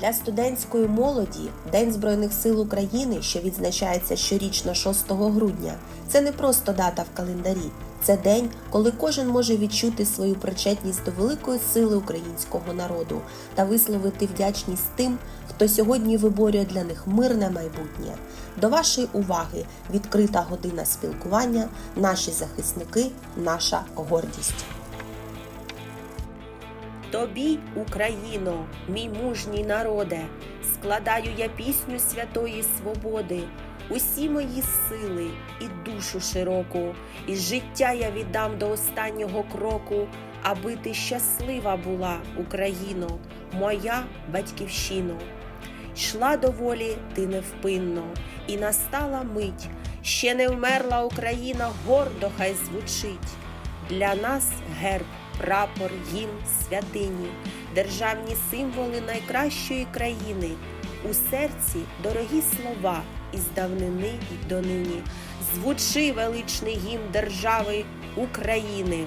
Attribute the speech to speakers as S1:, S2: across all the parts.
S1: Для студентської молоді День Збройних сил України, що відзначається щорічно 6 грудня, це не просто дата в календарі. Це день, коли кожен може відчути свою причетність до великої сили українського народу та висловити вдячність тим, хто сьогодні виборює для них мирне майбутнє. До вашої уваги відкрита година спілкування, наші захисники, наша гордість. Тобі, Україно, мій мужній народе, складаю я пісню святої свободи, усі мої сили і душу широку, і життя я віддам до останнього кроку, аби ти щаслива була, Україно, моя батьківщино. Йшла до волі ти невпинно, і настала мить, ще не вмерла Україна, гордо хай звучить. Для нас герб, прапор, гімн, святині, державні символи найкращої країни. У серці дорогі слова із давнини й донині. Звучи величний гімн держави України.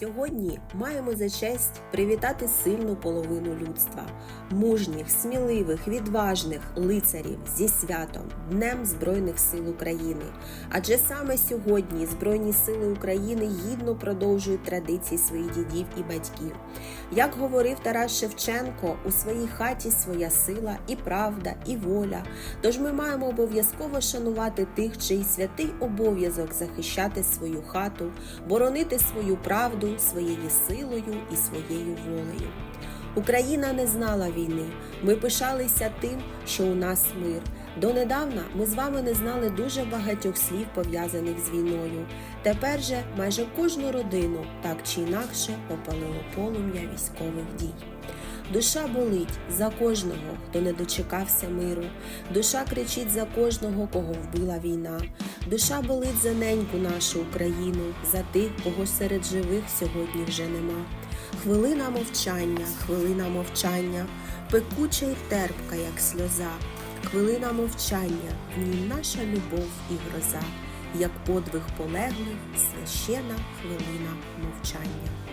S1: Сьогодні маємо за честь привітати сильну половину людства, мужніх, сміливих, відважних лицарів зі святом, Днем Збройних сил України. Адже саме сьогодні Збройні сили України гідно продовжують традиції своїх дідів і батьків. Як говорив Тарас Шевченко, у своїй хаті своя сила і правда, і воля. Тож ми маємо обов'язково шанувати тих, чий святий обов'язок захищати свою хату, боронити свою правду своєю силою і своєю волею. Україна не знала війни. Ми пишалися тим, що у нас мир. Донедавна ми з вами не знали дуже багатьох слів пов'язаних з війною. Тепер же майже кожну родину так чи інакше опалило полум'я військових дій. Душа болить за кожного, хто не дочекався миру. Душа кричить за кожного, кого вбила війна. Душа болить за неньку нашу Україну, за тих, кого серед живих сьогодні вже нема. Хвилина мовчання, хвилина мовчання, пекуча й терпка, як сльоза. Хвилина мовчання, в ній наша любов і гроза, як подвиг полеглих, священа хвилина мовчання.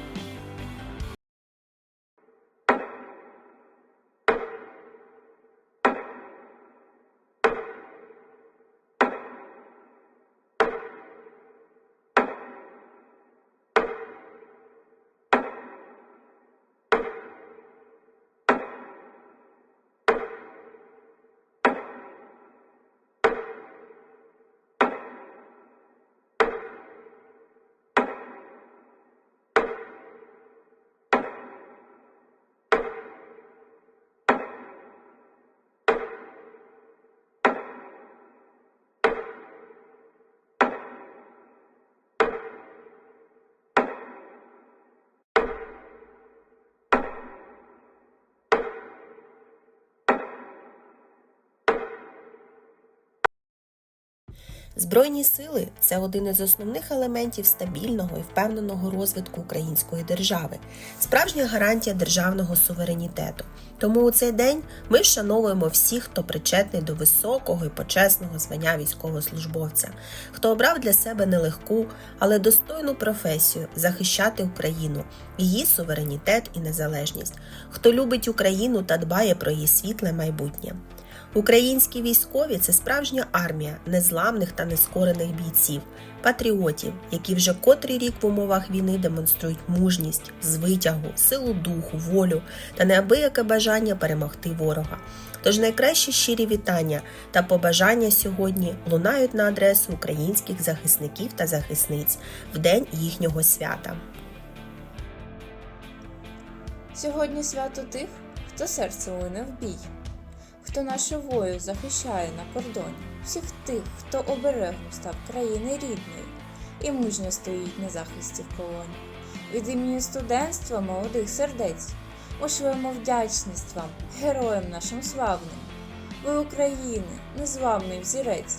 S1: Збройні сили це один із основних елементів стабільного і впевненого розвитку української держави, справжня гарантія державного суверенітету. Тому у цей день ми вшановуємо всіх, хто причетний до високого і почесного звання військовослужбовця, хто обрав для себе нелегку, але достойну професію захищати Україну, її суверенітет і незалежність, хто любить Україну та дбає про її світле майбутнє. Українські військові це справжня армія незламних та нескорених бійців, патріотів, які вже котрий рік в умовах війни демонструють мужність, звитягу, силу духу, волю та неабияке бажання перемогти ворога. Тож найкращі щирі вітання та побажання сьогодні лунають на адресу українських захисників та захисниць в день їхнього свята.
S2: Сьогодні свято тих, хто серце лине в бій, хто нашу вою захищає на кордоні, всіх тих, хто оберегом став країни рідної і мужньо стоїть на захисті в полоні. Від імені студентства молодих сердець вишлемо вдячність вам, героям нашим славним. Ви України, незламний взірець.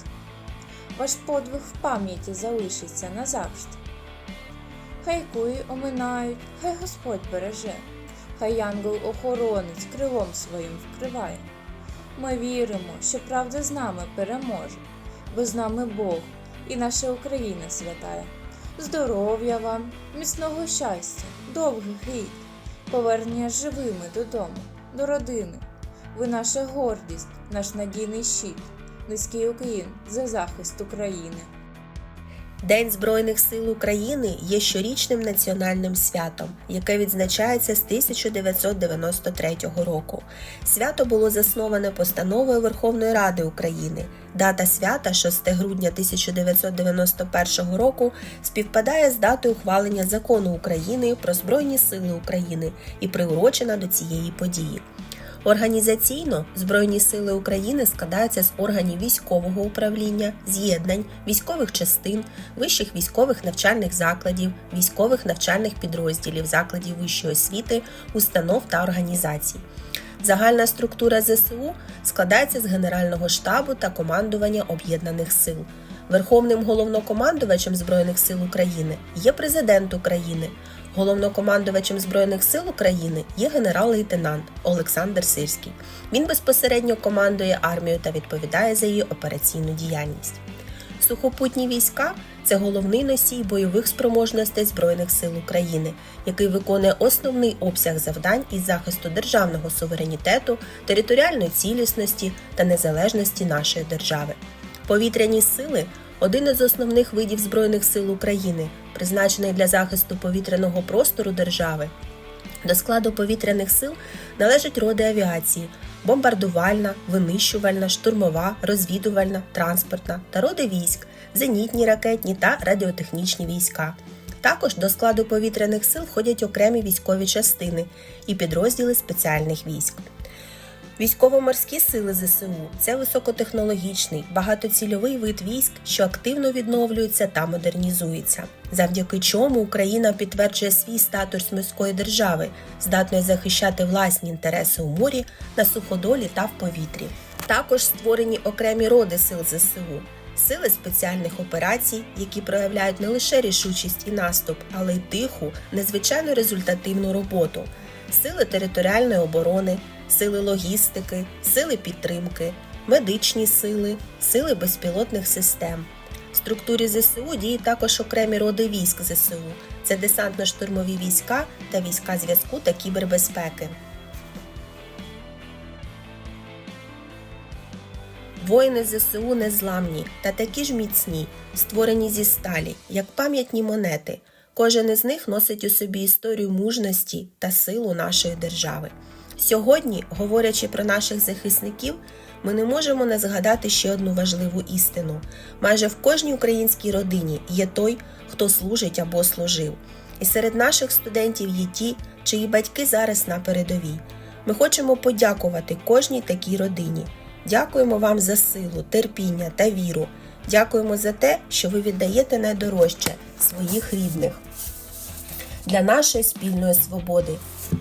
S2: Ваш подвиг в пам'яті залишиться назавжди. Хай куї оминають, хай Господь береже, хай янгол-охоронець крилом своїм вкриває. Ми віримо, що правда з нами переможе, бо з нами Бог і наша Україна святає. Здоров'я вам, міцного щастя, довгих літ, повернення живими додому, до родини. Ви наша гордість, наш надійний щит, низький уклін за захист України.
S1: День Збройних сил України є щорічним національним святом, яке відзначається з 1993 року. Свято було засноване постановою Верховної Ради України. Дата свята 6 грудня 1991 року співпадає з датою ухвалення закону України про Збройні Сили України і приурочена до цієї події. Організаційно Збройні сили України складаються з органів військового управління, з'єднань, військових частин, вищих військових навчальних закладів, військових навчальних підрозділів, закладів вищої освіти, установ та організацій. Загальна структура ЗСУ складається з Генерального штабу та командування об'єднаних сил. Верховним головнокомандувачем Збройних сил України є президент України. Головнокомандувачем Збройних сил України є генерал-лейтенант Олександр Сирський. Він безпосередньо командує армією та відповідає за її операційну діяльність. Сухопутні війська це головний носій бойових спроможностей Збройних сил України, який виконує основний обсяг завдань із захисту державного суверенітету, територіальної цілісності та незалежності нашої держави. Повітряні сили один із основних видів Збройних сил України, призначений для захисту повітряного простору держави. До складу повітряних сил належать роди авіації: бомбардувальна, винищувальна, штурмова, розвідувальна, транспортна та роди військ, зенітні ракетні та радіотехнічні війська. Також до складу повітряних сил входять окремі військові частини і підрозділи спеціальних військ. Військово-морські сили ЗСУ це високотехнологічний, багатоцільовий вид військ, що активно відновлюється та модернізується, завдяки чому Україна підтверджує свій статус морської держави, здатної захищати власні інтереси у морі, на суходолі та в повітрі. Також створені окремі роди сил ЗСУ. Сили спеціальних операцій, які проявляють не лише рішучість і наступ, але й тиху, незвичайно результативну роботу, сили територіальної оборони, сили логістики, сили підтримки, медичні сили, сили безпілотних систем. В структурі ЗСУ діють також окремі роди військ ЗСУ. Це десантно-штурмові війська та війська зв'язку та кібербезпеки. Воїни ЗСУ незламні та такі ж міцні, створені зі сталі, як пам'ятні монети. Кожен із них носить у собі історію мужності та силу нашої держави. Сьогодні, говорячи про наших захисників, ми не можемо не згадати ще одну важливу істину: майже в кожній українській родині є той, хто служить або служив. І серед наших студентів є ті, чиї батьки зараз на передовій. Ми хочемо подякувати кожній такій родині. Дякуємо вам за силу, терпіння та віру. Дякуємо за те, що ви віддаєте найдорожче своїх рідних для нашої спільної свободи.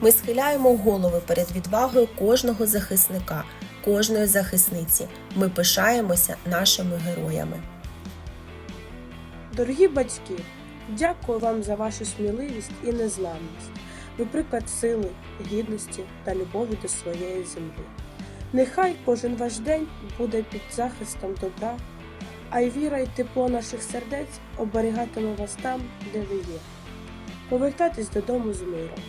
S1: Ми схиляємо голови перед відвагою кожного захисника, кожної захисниці. Ми пишаємося нашими героями.
S3: Дорогі батьки, дякую вам за вашу сміливість і незламність. Ви приклад сили, гідності та любові до своєї землі. Нехай кожен ваш день буде під захистом добра, а й віра й тепло наших сердець оберігатиме вас там, де ви є. Повертайтесь додому з миром.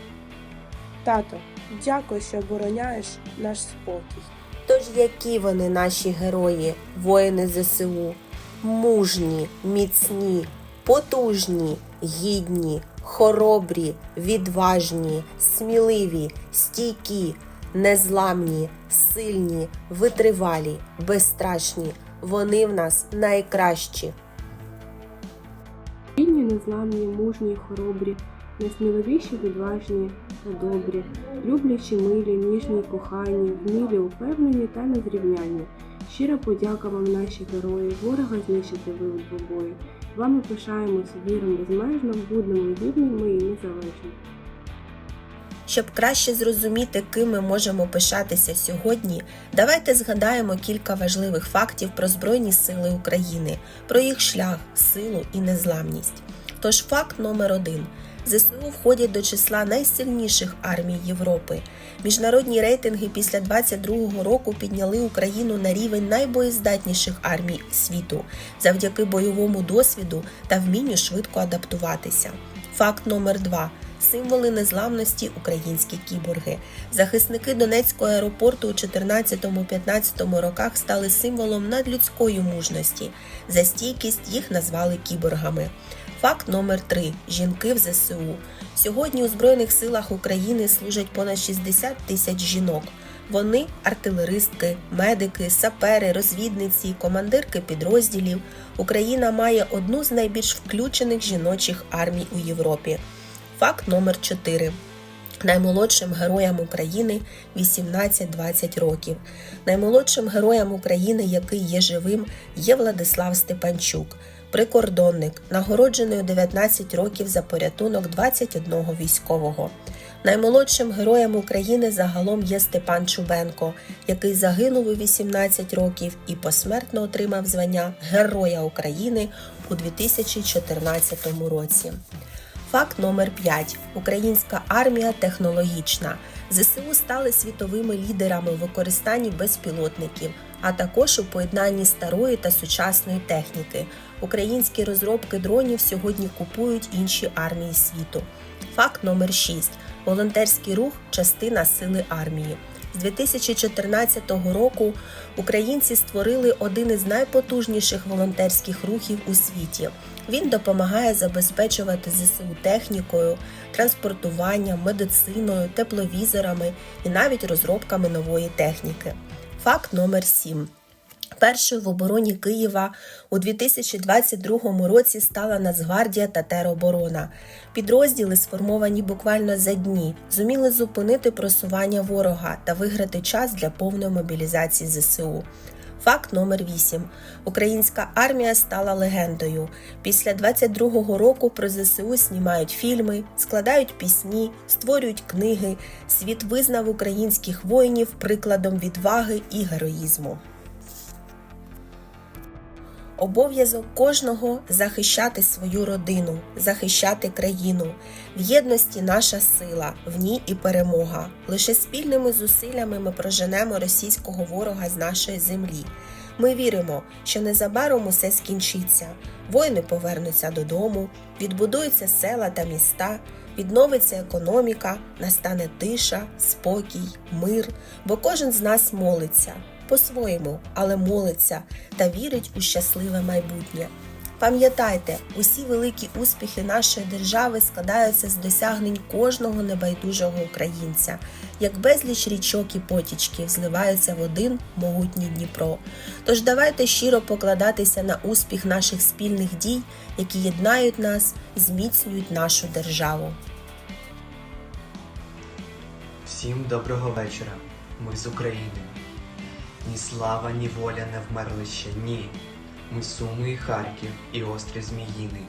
S3: Тато, дякую, що обороняєш наш спокій.
S1: Тож які вони наші герої, воїни ЗСУ? Мужні, міцні, потужні, гідні, хоробрі, відважні, сміливі, стійкі, незламні, сильні, витривалі, безстрашні. Вони в нас найкращі.
S4: Гідні, незламні, мужні, хоробрі, найсміливіші, відважні та добрі, люблячі, милі, ніжні, кохані, вмілі, упевнені та незрівнянні. Щира подяка вам, наші герої, ворога знищити ви у двобої. Вами пишаємося віримо безмежно, будемо гідними і незалежні.
S1: Щоб краще зрозуміти, ким ми можемо пишатися сьогодні, давайте згадаємо кілька важливих фактів про Збройні Сили України, про їх шлях, силу і незламність. Тож факт номер один. ЗСУ входять до числа найсильніших армій Європи. Міжнародні рейтинги після 22-го року підняли Україну на рівень найбоєздатніших армій світу завдяки бойовому досвіду та вмінню швидко адаптуватися. Факт номер два. Символи незламності українські кіборги. Захисники Донецького аеропорту у 14-15 роках стали символом надлюдської мужності. За стійкість їх назвали кіборгами. Факт номер 3 Жінки в ЗСУ. Сьогодні у Збройних силах України служать понад 60 тисяч жінок. Вони артилеристки, медики, сапери, розвідниці, командирки підрозділів. Україна має одну з найбільш включених жіночих армій у Європі. Факт номер 4. Наймолодшим героям України 18-20 років. Наймолодшим героям України, який є живим, є Владислав Степанчук, прикордонник, нагороджений у 19 років за порятунок 21 військового. Наймолодшим героєм України загалом є Степан Чубенко, який загинув у 18 років і посмертно отримав звання Героя України у 2014 році. Факт номер 5. Українська армія технологічна. ЗСУ стали світовими лідерами в використанні безпілотників, а також у поєднанні старої та сучасної техніки. Українські розробки дронів сьогодні купують інші армії світу. Факт номер 6. Волонтерський рух частина сили армії. З 2014 року українці створили один із найпотужніших волонтерських рухів у світі. Він допомагає забезпечувати ЗСУ технікою, транспортуванням, медициною, тепловізорами і навіть розробками нової техніки. Факт номер 7. Першою в обороні Києва у 2022 році стала Нацгвардія та тероборона. Підрозділи, сформовані буквально за дні, зуміли зупинити просування ворога та виграти час для повної мобілізації ЗСУ. Факт номер 8. Українська армія стала легендою. Після 22-го року про ЗСУ знімають фільми, складають пісні, створюють книги. Світ визнав українських воїнів прикладом відваги і героїзму. Обов'язок кожного захищати свою родину, захищати країну. В єдності наша сила, в ній і перемога. Лише спільними зусиллями ми проженемо російського ворога з нашої землі. Ми віримо, що незабаром усе скінчиться. Воїни повернуться додому, відбудуються села та міста, відновиться економіка, настане тиша, спокій, мир, бо кожен з нас молиться по-своєму, але молиться та вірить у щасливе майбутнє. Пам'ятайте, усі великі успіхи нашої держави складаються з досягнень кожного небайдужого українця, як безліч річок і потічків зливаються в один могутній Дніпро. Тож давайте щиро покладатися на успіх наших спільних дій, які єднають нас, зміцнюють нашу державу.
S5: Всім доброго вечора. Ми з України. Ні слава, ні воля не вмерли ще, ні. Ми Суми і Харків, і острів Зміїний.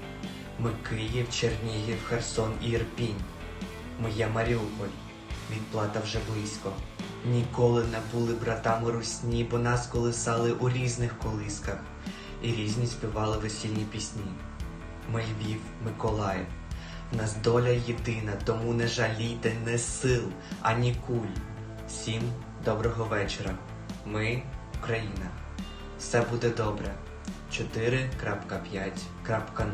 S5: Ми Київ, Чернігів, Херсон і Ірпінь. Ми є Маріуполь, відплата вже близько. Ніколи не були братами русні, бо нас колисали у різних колисках і різні співали весільні пісні. Ми Львів, Миколаїв. В нас доля єдина, тому не жалійте не сил, ані куль. Всім доброго вечора. Ми Україна. Все буде добре. 4.5.0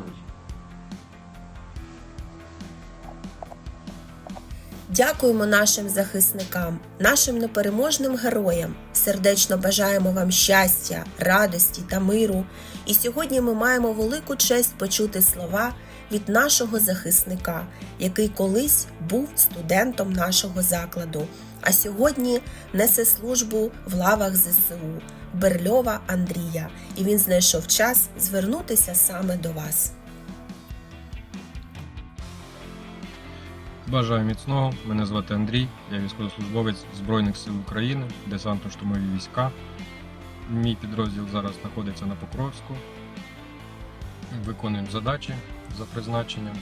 S1: Дякуємо нашим захисникам, нашим непереможним героям. Сердечно бажаємо вам щастя, радості та миру. І сьогодні ми маємо велику честь почути слова від нашого захисника, який колись був студентом нашого закладу, а сьогодні несе службу в лавах ЗСУ Берльова Андрія. І він знайшов час звернутися саме до вас.
S6: Бажаю міцного. Мене звати Андрій, я військовослужбовець Збройних сил України, десантно-штурмові війська. Мій підрозділ зараз знаходиться на Покровську. Виконуємо задачі за призначенням.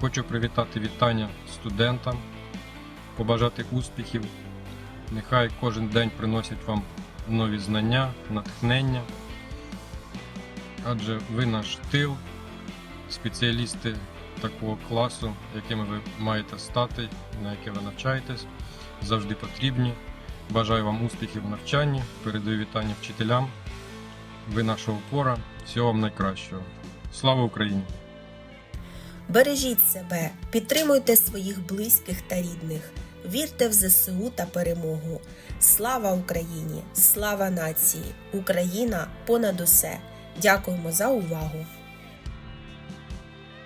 S6: Хочу привітати вітання студентам, побажати успіхів. Нехай кожен день приносять вам нові знання, натхнення. Адже ви наш тил, спеціалісти такого класу, якими ви маєте стати, на яке ви навчаєтесь, завжди потрібні. Бажаю вам успіхів в навчанні, передаю вітання вчителям. Ви наша опора. Всього вам найкращого. Слава Україні!
S1: Бережіть себе, підтримуйте своїх близьких та рідних, вірте в ЗСУ та перемогу. Слава Україні! Слава нації! Україна понад усе! Дякуємо за увагу!